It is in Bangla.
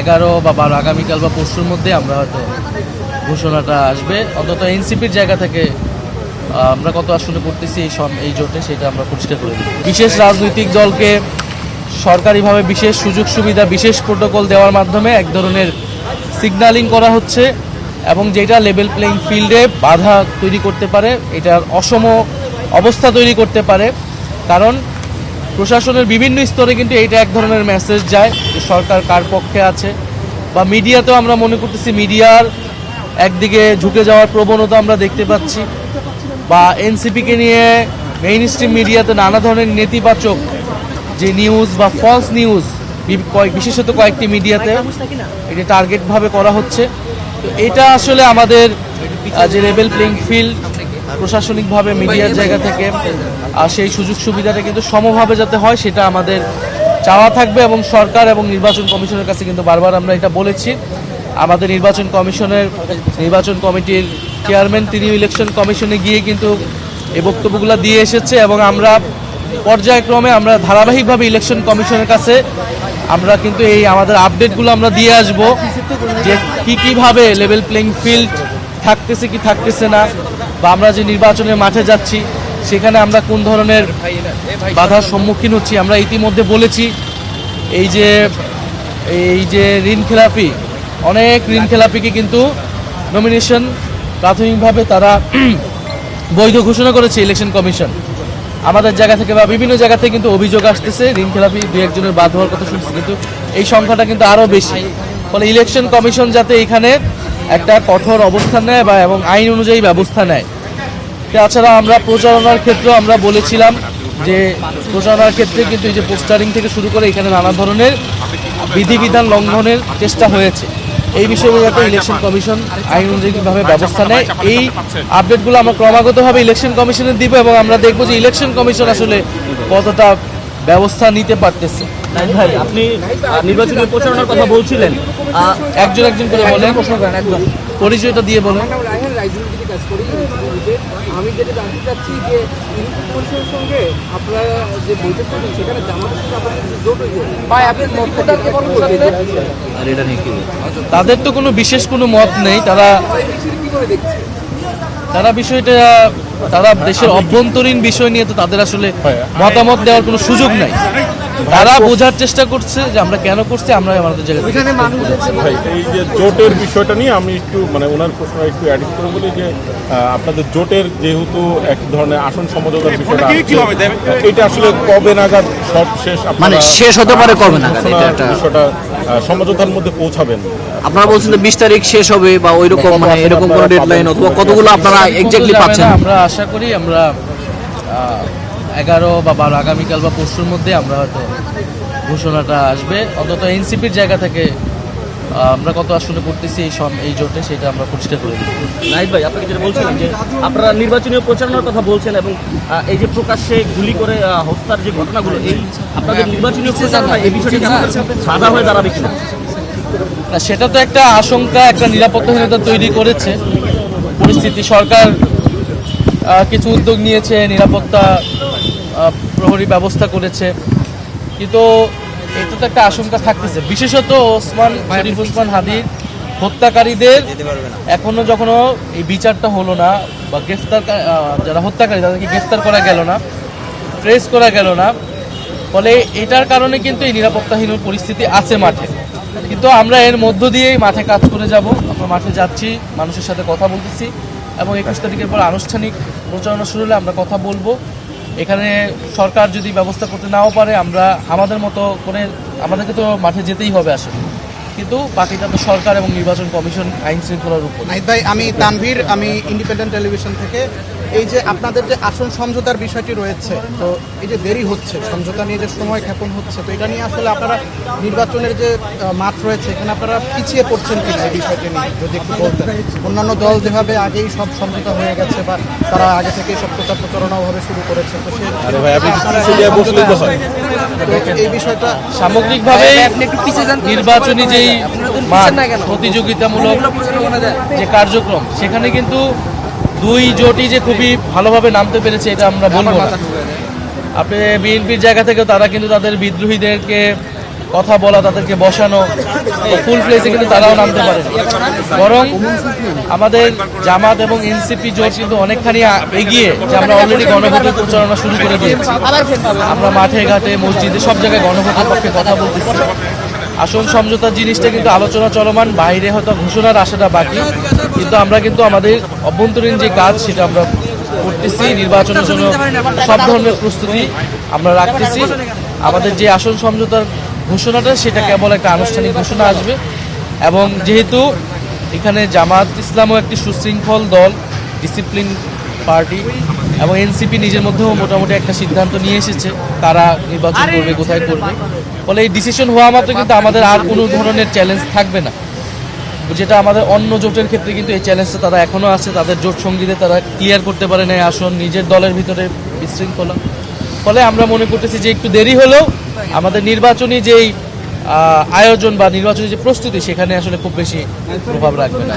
এগারো বা বারো, আগামীকাল বা পরশুর মধ্যে আমরা হয়তো ঘোষণাটা আসবে। অন্তত এনসিপির জায়গা থেকে আমরা কত আসনে করতেছি এই এই জোটে সেটা আমরা পরিষ্কার করে দিই। বিশেষ রাজনৈতিক দলকে সরকারিভাবে বিশেষ সুযোগ সুবিধা, বিশেষ প্রোটোকল দেওয়ার মাধ্যমে এক ধরনের সিগন্যালিং করা হচ্ছে এবং যেটা লেভেল প্লেইং ফিল্ডে বাধা তৈরি করতে পারে, এটার অসম অবস্থা তৈরি করতে পারে। কারণ প্রশাসনের বিভিন্ন স্তরে কিন্তু এইটা এক ধরনের মেসেজ যায় যে সরকার কার পক্ষে আছে। বা মিডিয়াতেও আমরা মনে করতেছি মিডিয়ার একদিকে ঝুঁকে যাওয়ার প্রবণতা আমরা দেখতে পাচ্ছি। বা এনসিপিকে নিয়ে মেইন স্ট্রিম মিডিয়াতে নানা ধরনের নেতিবাচক যে নিউজ বা ফলস নিউজ বিশেষত কয়েকটি মিডিয়াতে এটা টার্গেটভাবে করা হচ্ছে। তো এটা আসলে আমাদের যে লেভেল প্লেইং ফিল্ড প্রশাসনিকভাবে মিডিয়ার জায়গা থেকে আর সেই সুযোগ সুবিধাটা কিন্তু সমভাবে যাতে হয় সেটা আমাদের চাওয়া থাকবে এবং সরকার এবং নির্বাচন কমিশনের কাছে কিন্তু বারবার আমরা এটা বলেছি। আমাদের নির্বাচন কমিশনের নির্বাচন কমিটির চেয়ারম্যান তিনি ইলেকশন কমিশনে গিয়ে কিন্তু এই বক্তব্যগুলো দিয়ে এসেছে এবং আমরা পর্যায়ক্রমে আমরা ধারাবাহিকভাবে ইলেকশন কমিশনের কাছে আমরা কিন্তু এই আমাদের আপডেটগুলো আমরা দিয়ে আসব যে কী কীভাবে লেভেল প্লেইং ফিল্ড থাকতেছে কি থাকতেছে না, বা আমরা যে নির্বাচনের মাঠে যাচ্ছি, সেখানে আমরা কোন ধরনের বাধার সম্মুখীন হচ্ছি, আমরা ইতিমধ্যে বলেছি, এই যে এই যে ঋণ খেলাপি, অনেক ঋণ খেলাপিকে কিন্তু নমিনেশন প্রাথমিকভাবে তারা বৈধ ঘোষণা করেছে ইলেকশন কমিশন আমাদের জায়গা থেকে বা বিভিন্ন জায়গা থেকে কিন্তু অভিযোগ আসতেছে, ঋণ খেলাপি দু একজনের বাদ হওয়ার কথা শুনছি, কিন্তু এই সংখ্যাটা কিন্তু আরও বেশি। ফলে ইলেকশন কমিশন যাতে এখানে একটা কঠোর অবস্থান নেয় বা এবং আইন অনুযায়ী ব্যবস্থা নেয়। তাছাড়া আমরা প্রচারণার ক্ষেত্রেও আমরা বলেছিলাম যে প্রচারণার ক্ষেত্রে কিন্তু এই যে পোস্টারিং থেকে শুরু করে এখানে নানা ধরনের বিধিবিধান লঙ্ঘনের চেষ্টা হয়েছে। এই বিষয়ে যাতে ইলেকশন কমিশন আইন অনুযায়ীভাবে ব্যবস্থা নেয়, এই আপডেটগুলো আমরা ক্রমাগতভাবে ইলেকশন কমিশনে দিব এবং আমরা দেখব যে ইলেকশন কমিশন আসলে কতটা ব্যবস্থা নিতে পারতেছে। ভাই আপনি নির্বাচনী প্রচারণার কথা বলছিলেন। একজন একজন করে বলেন। পরিচয়টা দিয়ে বলেন। রাজনীতিতে কাজ করি আমি যেটা জানতে চাচ্ছি যে ইউনিট পরিষদের সঙ্গে আপনারা যে বৈঠক সেখানে জামাতের আপনাদের জোট বা আপনার মতটাকে বলতে তাদের তো কোনো বিশেষ কোনো মত নেই। তারা কি করে দেখছে তারা বিষয়টা তারা দেশের অভ্যন্তরীণ বিষয় নিয়ে তো তাদের আসলে মতামত দেওয়ার কোনো সুযোগ নাই। তারা বোঝার চেষ্টা করছে যে আমরা কেন করছি আমরা আমাদের জায়গা থেকে এখানে ভাই এই যে জোটের বিষয়টা নিয়ে আমি একটু মানে ওনার প্রশ্ন একটু অ্যাড করে বলি যে আপনাদের জোটের যেহেতু এক ধরনের আসন সমঝোতার বিষয়টা এটা আসলে কবে নাগাদ সব শেষ মানে শেষ হতে পারে কবে নাগাদ? এটা একটা- বিষয়টা সমঝোতার মধ্যে পৌঁছাবেন। আপনারা বলছেন যে বিশ তারিখ শেষ হবে বা ওই রকম মানে এরকম কোনো ডেডলাইন অথবা কতগুলো আপনারা এক্স্যাক্টলি পাচ্ছেন? আমরা আশা করি আমরা এগারো বা বারো আগামীকাল বা পরশুর মধ্যে আমরা হয়তো ঘোষণাটা আসবে। অন্তত এনসিপির জায়গা থেকে আমরা কত আসনে করতেছি এই সম- এই জোটে সেটা আমরা পরিষ্কার করে দিই। নাইট ভাই আপনাকে যেটা বলছিলাম যে আপনারা নির্বাচনী প্রচারণার কথা বলছেন এবং এই যে প্রকাশ্যে গুলি করে হত্যার যে ঘটনাগুলো এই আপনাদের নির্বাচনী প্রচারণা এই বিষয়টি বাধা হয়ে দাঁড়াবে কিনা? সেটা তো একটা আশঙ্কা একটা নিরাপত্তাহীনতা তৈরি করেছে। পরিস্থিতি সরকার কিছু উদ্যোগ নিয়েছে নিরাপত্তা প্রহরী ব্যবস্থা করেছে। কিন্তু এটা তো একটা আশঙ্কা থাকতেছে। বিশেষত ওসমান শরীফ ওসমান হাদির হত্যাকারীদের এখনও যখনো এই বিচারটা হলো না বা গ্রেফতার যারা হত্যাকারী তাদেরকে গ্রেফতার করা গেল না ট্রেস করা গেল না ফলে এটার কারণে কিন্তু এই নিরাপত্তাহীন পরিস্থিতি আছে মাঠে। কিন্তু আমরা এর মধ্য দিয়েই মাঠে কাজ করে যাব। আমরা মাঠে যাচ্ছি মানুষের সাথে কথা বলতেছি এবং একুশ তারিখের পর আনুষ্ঠানিক প্রচারণা শুরু হলে আমরা কথা বলব। এখানে সরকার যদি ব্যবস্থা করতে নাও পারে, আমরা আমাদের মতো করে আমাদেরকে তো মাঠে যেতেই হবে আসলে। কিন্তু বাকিটা তো সরকার এবং নির্বাচন কমিশন আইন শৃঙ্খলার উপর। নাহিদ ভাই আমি তানভীর আমি ইন্ডিপেন্ডেন্ট টেলিভিশন থেকে। এই যে আপনাদের যে আসন সমঝোতার বিষয়টি রয়েছে তো এই যে দেরি হচ্ছে সমঝোতা নিয়ে যে সময় ক্ষেপণ হচ্ছে তো এটা নিয়ে আসলে আপনারা নির্বাচনের যে মাঠ রয়েছে এখানে আপনারা পিছিয়ে পড়ছেন কিনা এই বিষয়টি নিয়ে যদি একটু বলতেন। অন্যান্য দল যেভাবে আগেই সব সমঝোতা হয়ে গেছে বা তারা আগে থেকে সব প্রচার প্রচারণাও ভাবে শুরু করেছে তো সে আরে ভাই আপনি পিছিয়ে দিয়ে বসলেই তো তো এই বিষয়টা সামগ্রিকভাবে আপনি একটু পিছিয়ে যান। তো। নির্বাচনী যেই মাঠ? প্রতিযোগিতামূলক। যে কার্যক্রম সেখানে কিন্তু দুই জোটই যে খুবই ভালোভাবে নামতে পেরেছে এটা আমরা বলব আপনি বিএনপির জায়গা থেকেও তারা কিন্তু তাদের বিদ্রোহীদেরকে কথা বলা তাদেরকে বসানো ফুল ফ্লেজে কিন্তু তারাও নামতে পারে। বরং আমাদের জামাত এবং এনসিপি জোট কিন্তু অনেকখানি এগিয়ে যে আমরা অলরেডি গণভোটের প্রচারণা শুরু করে দিয়েছি। আমরা মাঠে ঘাটে মসজিদে সব জায়গায় গণভোটের পক্ষে কথা বলতেছি। আসন সমঝোতার জিনিসটা কিন্তু আলোচনা চলমান, বাইরে হয়তো ঘোষণার আশাটা বাকি, কিন্তু আমরা কিন্তু আমাদের অভ্যন্তরীণ যে কাজ সেটা আমরা করতেছি, নির্বাচনের জন্য সব ধরনের প্রস্তুতি আমরা রাখতেছি। আমাদের যে আসন সমঝোতার ঘোষণাটা, সেটা কেবল একটা আনুষ্ঠানিক ঘোষণা আসবে। এবং যেহেতু এখানে জামাত ইসলামও একটি সুশৃঙ্খল দল, ডিসিপ্লিন পার্টি এবং এনসিপি নিজের মধ্যেও মোটামুটি একটা সিদ্ধান্ত নিয়ে এসেছে তারা নির্বাচন করবে কোথায় করবে। ফলে এই ডিসিশন হওয়া মাত্র কিন্তু আমাদের আর কোনো ধরনের চ্যালেঞ্জ থাকবে না। যেটা আমাদের অন্য জোটের ক্ষেত্রে কিন্তু এই চ্যালেঞ্জটা তারা এখনও আছে তাদের জোট সঙ্গীতে তারা ক্লিয়ার করতে পারে না আসন নিজের দলের ভিতরে বিশৃঙ্খলা। ফলে আমরা মনে করতেছি যে একটু দেরি হলেও আমাদের নির্বাচনী যেই আয়োজন বা নির্বাচনী যে প্রস্তুতি সেখানে আসলে খুব বেশি প্রভাব রাখবে না।